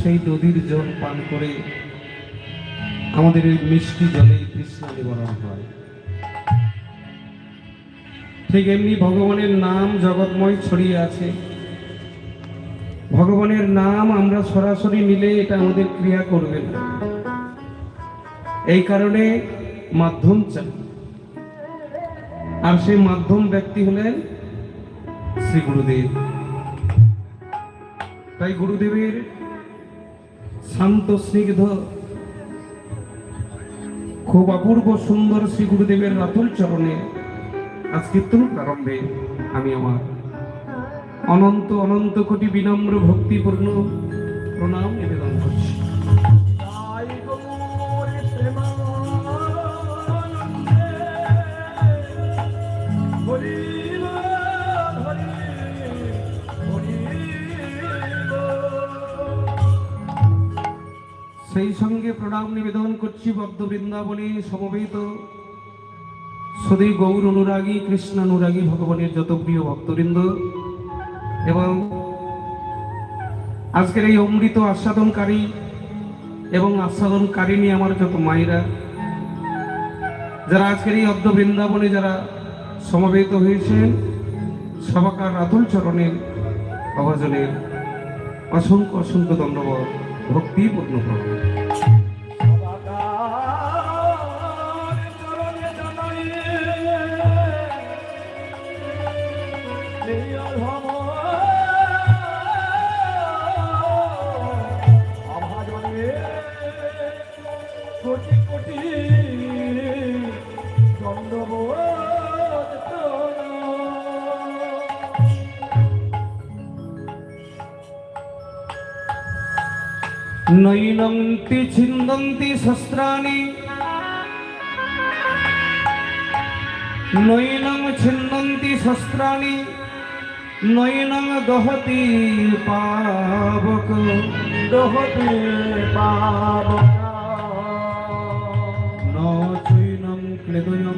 সেই নদীর জল পান করে আমাদের এই মিষ্টি জলে কৃষ্ণ নিবারণ হয়। ঠিক এমনি ভগবানের নাম জগৎময় ছড়িয়ে আছে। ভগবানের নাম আমরা সরাসরি নিলে এটা আমাদের ক্রিয়া করবে না। এই কারণে মাধ্যম চাই আর সেই মাধ্যম ব্যক্তি হলেন শ্রী গুরুদেব। তাই গুরুদেবের শান্ত স্নিগ্ধ, খুব অপূর্ব সুন্দর শ্রী গুরুদেবের রাতুল চরণে আজ কীর্তন প্রারম্ভে আমি আমার অনন্ত অনন্ত কোটি বিনম্র ভক্তিপূর্ণ প্রণাম নিবেদন প্রণাম নিবেদন করছি বদ্ধ বৃন্দাবনে সমবেত। সদী গৌর অনুরাগী, কৃষ্ণ অনুরাগী ভগবানের যত প্রিয় ভক্তবৃন্দ। এবং আজকের এই অমৃত আস্বাদনকারী এবং আস্বাদনকারিণী আমার যত মায়েরা, যারা আজকের এই অদ্য বৃন্দাবনে যারা সমবেত হয়েছেন সবাকার রাতুল চরণের অভাজনের অসংখ্য অসংখ্য ধন্যবাদ, ভক্তিপূর্ণ প্রণাম। নৈনন্তি ছিন্দন্তি শস্ত্রাণি নৈনং ছিন্দন্তি শস্ত্রাণি নৈনং দহতি পাবক দহতে পাবকা ন চৈনং ক্লেদয়ং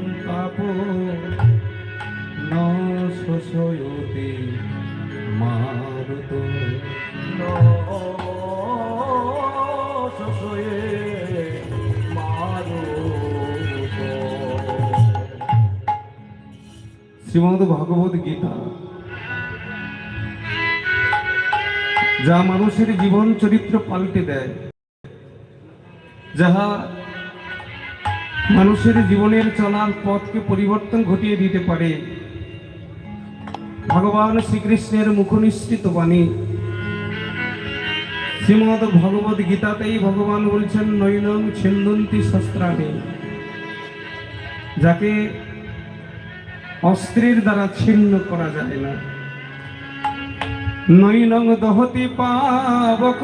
শ্রীমদ ভগবত গীতা, যা মানুষের জীবন চরিত্র পাল্টে দেয়, যাহা মানুষের জীবনের চলার পথকে পরিবর্তন ঘটিয়ে দিতে পারে। ভগবান শ্রীকৃষ্ণের মুখনিসৃত বাণী। শ্রীমদ ভগবত গীতাতেই ভগবান বলছেন নৈনং ছিন্দন্তি শস্ত্রাণী। যাকে অস্ত্রের দ্বারা ছিন্ন করা যায় না। নৈনং দহতি পাবক।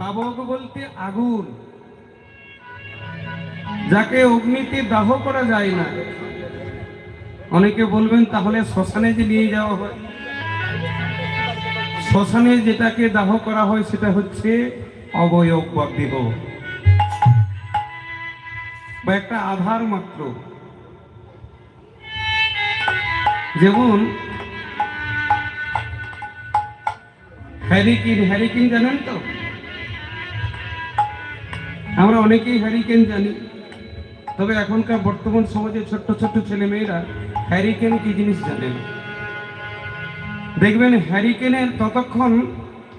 পাবক বলতে আগুন, যাকে অগ্নিতে দাহ করা যায় না। অনেকে বলবেন, তাহলে শ্মশানে যে নিয়ে যাওয়া হয়। শ্মশানে যেটাকে দাহ করা হয়, সেটা হচ্ছে অবয়ব বা দেহ বা একটা আধার মাত্র। যেমন হ্যারিকিন হ্যারিকিন জানেন তো? আমরা অনেকেই হ্যারিকেন জানি। তবে এখনকার বর্তমান সমাজে ছোট্ট ছোট্ট ছেলে মেয়েরা হ্যারিকেন কি জিনিস জানে দেখবেন হ্যারিকেনের ততক্ষণ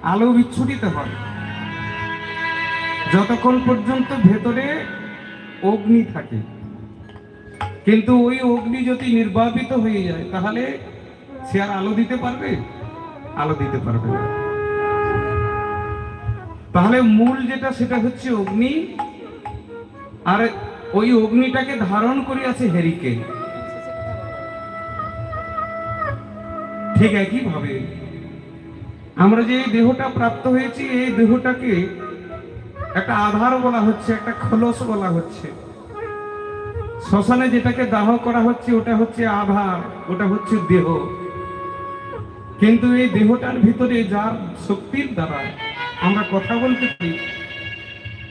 আলো বিচ্ছুটিতে হয়। যতক্ষণ পর্যন্ত ভেতরে অগ্নি থাকে। কিন্তু ওই অগ্নি যদি নির্বাপিত হয়ে যায়, তাহলে সে আর আলো দিতে পারবে? আলো দিতে পারবে তাহলে মূল যেটা, সেটা হচ্ছে অগ্নি। আর ওই অগ্নিটাকে ধারণ করে আছে হেরিকেন ঠিক একই ভাবে আমরা যে দেহটা প্রাপ্ত হয়েছি, এই দেহটাকে একটা আধার বলা হচ্ছে, একটা খোলস বলা হচ্ছে। শ্মশানে যেটাকে দাহ করা হচ্ছে, ওটা হচ্ছে আধার, ওটা হচ্ছে দেহ। কিন্তু এই দেহটার ভিতরে যার শক্তির দ্বারা আমরা কথা বলতে পারি,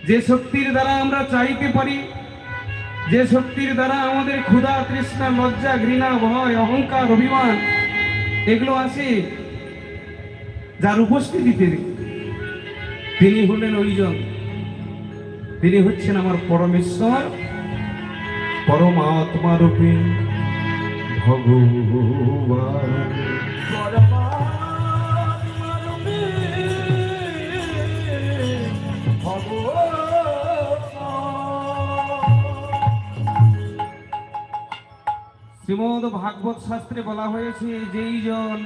যে শক্তির দ্বারা আমরা চাইতে পারি, যে শক্তির দ্বারা আমাদের ক্ষুধা, তৃষ্ণা, লজ্জা, ঘৃণা, ভয়, অহংকার, অভিমান, এগুলো আছে যার উপস্থিতিতে তিনি হলেন ওইজন তিনি হচ্ছেন আমার পরমেশ্বর পরমাত্মা রূপে ভগবান। শ্রীমদ ভাগবত শাস্ত্রে বলা হয়েছে যেই জন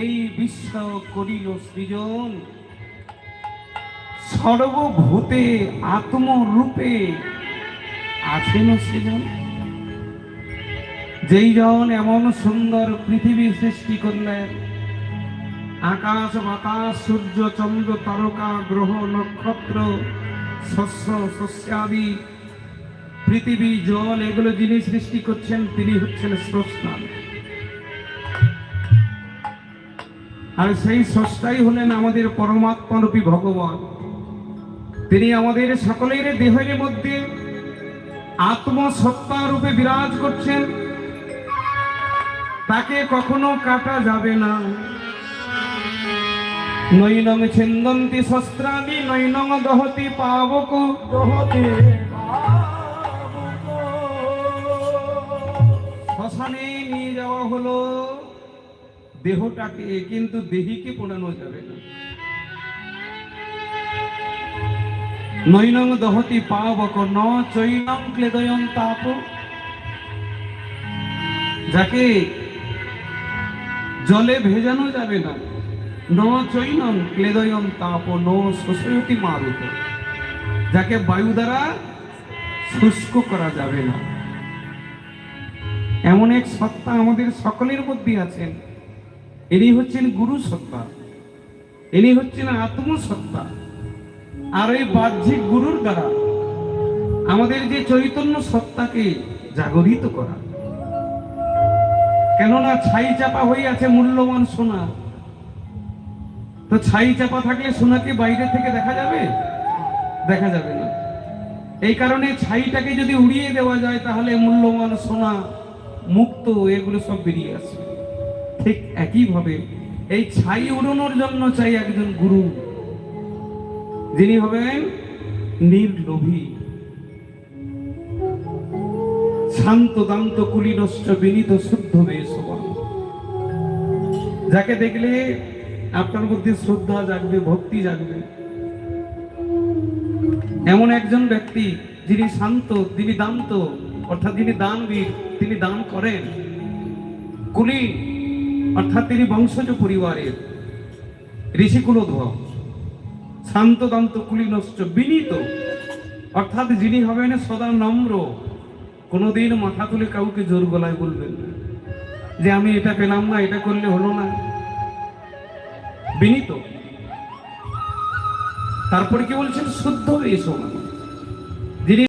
এই বিশ্ব করিল সৃজন সর্বভূতে আত্মরূপে আছেন সৃজন যেই জন এমন সুন্দর পৃথিবী সৃষ্টি করলেন, আকাশ, বাতাস, সূর্য, চন্দ্র, তারকা, গ্রহ, নক্ষত্র, শস্য, শস্যাদি, পৃথিবী, জল, এগুলো যিনি সৃষ্টি করছেন, তিনি হচ্ছেন স্রষ্টা। আর সেই স্রষ্টাই হলেন আমাদের পরমাত্মারূপী ভগবান। তিনি আমাদের সকলের দেহের মধ্যে আত্মসত্তা রূপে বিরাজ করছেন। তাকে কখনো কাটা যাবে না। নৈনং ছিন্দন্তি শস্ত্রাদি নৈনং দহতি পাবক। শ্মশানে নিয়ে যাওয়া হলো। দেহটাকে কিন্তু দেহিকে পোড়ানো যাবে না। নৈনং দহতি পাবক ন চৈনং ক্লেদয়ং তাপ। যাকে জলে ভেজানো যাবে না, ন চৈনং ক্লেদয়ং তাপ, ন শোষয়তি মারুত। যাকে বায়ু দ্বারা শুষ্ক করা যাবে না। এমন এক সত্তা আমাদের সকলের মধ্যে আছেন। ইনি হচ্ছেন গুরু সত্তা। ইনি হচ্ছেন আত্মসত্তা। আর এই বাহ্যিক গুরুর দ্বারা আমাদের যে চৈতন্য সত্তাকে জাগরিত করা। কেননা ছাই চাপা হয়ে আছে মূল্যবান সোনা। তো ছাই চাপা থাকলে সোনাকে বাইরে থেকে দেখা যাবে? দেখা যাবে না। এই কারণে ছাইটাকে যদি উড়িয়ে দেওয়া যায়, তাহলে মূল্যবান সোনা, মুক্ত, এগুলো সব বেরিয়ে আসে ঠিক একইভাবে এই ছাই উড়ানোর জন্য চাই একজন গুরু। যিনি হবেন নির্লোভী। শান্ত দান্ত কুলীনশ্চ বিনীত শুদ্ধ বেশবান। যাকে দেখলে আপনার মধ্যে শ্রদ্ধা জাগবে, ভক্তি জাগবে। এমন একজন ব্যক্তি যিনি শান্ত তিনি দান্ত, অর্থাৎ যিনি দানবীর, তিনি দান করেন। কুলি, অর্থাৎ তিনি বংশজ পরিবারের ঋষিকুলোদ্ভব শান্ত দান্ত কুলীনশ্চ বিনীত। অর্থাৎ যিনি হবেন সদা নম্র। কোনোদিন মাথা তুলে কাউকে জোর গলায় বলবেন না। যে আমি এটা পেলাম না, এটা করলে হলো না। বিনীত। তারপরে কি বলছেন, শুদ্ধ এই সমান